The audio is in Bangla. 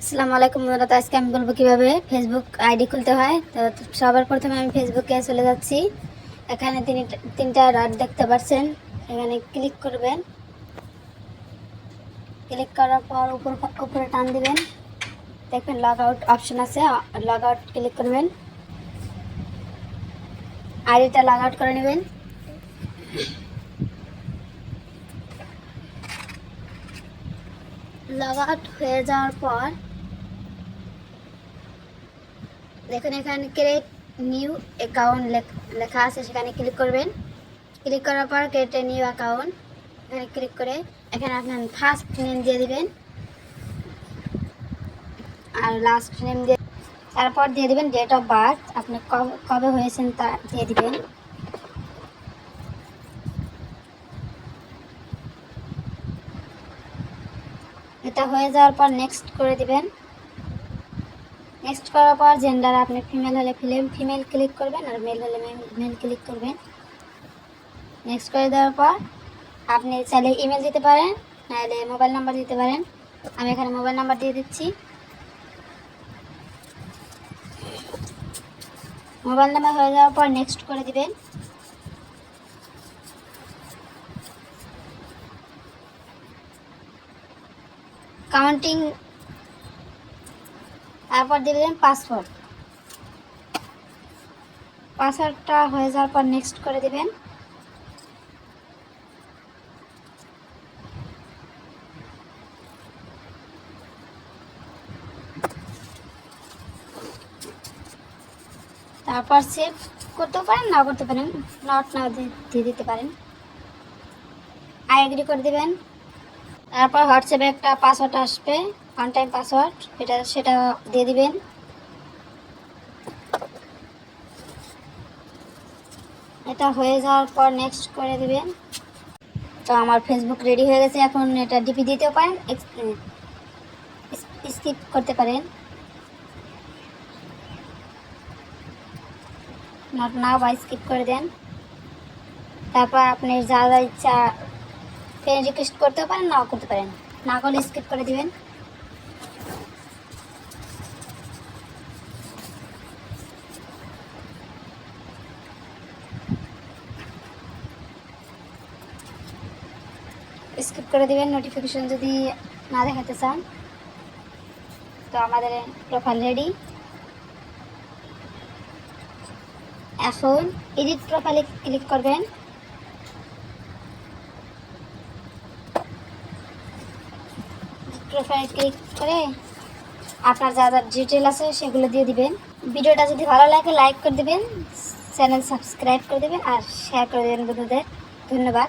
আসসালামু আলাইকুম বন্ধুরা আজকে আমি বলব কীভাবে ফেসবুক আইডি খুলতে হয়। তো সবার প্রথমে আমি ফেসবুকে চলে যাচ্ছি। এখানে তিনি তিনটা ডট দেখতে পাচ্ছেন। এখানে ক্লিক করবেন। ক্লিক করার পর উপর উপরে টান দিবেন। দেখবেন লগ আউট অপশন আছে লগ আউট ক্লিক করবেন। আইডিটা লগ আউট করে নেবেন। লগ আউট হয়ে যাওয়ার পর দেখুন, এখানে ক্রিয়েট নিউ অ্যাকাউন্ট লেখা আছে, সেখানে ক্লিক করবেন। ক্লিক করার পর ক্রিয়েট নিউ অ্যাকাউন্ট এখানে ক্লিক করে এখানে আপনার ফার্স্ট নেম দিয়ে দিবেন। আর লাস্ট নেম দিয়ে তারপর দিয়ে দিবেন ডেট অফ বার্থ আপনি কবে হয়েছেন তা দিয়ে দিবেন। এটা হয়ে যাওয়ার পর নেক্সট করে দিবেন। নেক্সট করার পর জেন্ডার আপনি ফিমেল হলে ফিমেল ফিমেল ক্লিক করবেন আর মেল হলে মেল ক্লিক করবেন। নেক্সট করে দেওয়ার পর আপনি চাইলে ইমেল দিতে পারেন, নাহলে মোবাইল নাম্বার দিতে পারেন। আমি এখানে মোবাইল নাম্বার দিয়ে দিচ্ছি। মোবাইল নাম্বার হয়ে যাওয়ার পর নেক্সট করে দিবেন। কাউন্টিং তারপর দিয়ে দেবেন পাসওয়ার্ড পাসওয়ার্ডটা হয়ে যাওয়ার পর নেক্সট করে দেবেন। তারপর সেভ করতেও পারেন না করতে পারেন নট না দিয়ে দিতে পারেন। আই এগ্রি করে দিবেন। তারপর হোয়াটসঅ্যাপে একটা পাসওয়ার্ড আসবে ওয়ান টাইম পাসওয়ার্ড এটা, সেটা দিয়ে দিবেন। এটা হয়ে যাওয়ার পর নেক্সট করে দিবেন। তো আমার ফেসবুক রেডি হয়ে গেছে, এখন এটা ডিপি দিতেও পারেন স্কিপ করতে পারেন। নট নাও বা স্কিপ করে দেন। তারপর আপনি যা যা ইচ্ছা ফ্রেন্ড রিকোয়েস্ট করতেও পারেন, নাও করতে পারেন। না করলে স্কিপ করে দিবেন। স্কিপ করে দিবেন নোটিফিকেশন যদি না দেখাতে চান। তো আমাদের প্রোফাইল রেডি এখন এডিট প্রোফাইলে ক্লিক করবেন। প্রোফাইল ক্লিক করে আপনার যা যা ডিটেল আছে সেগুলো দিয়ে দিবেন। ভিডিওটা যদি ভালো লাগে লাইক করে দেবেন চ্যানেল সাবস্ক্রাইব করে দেবেন আর শেয়ার করে দেবেন বন্ধুদের। ধন্যবাদ।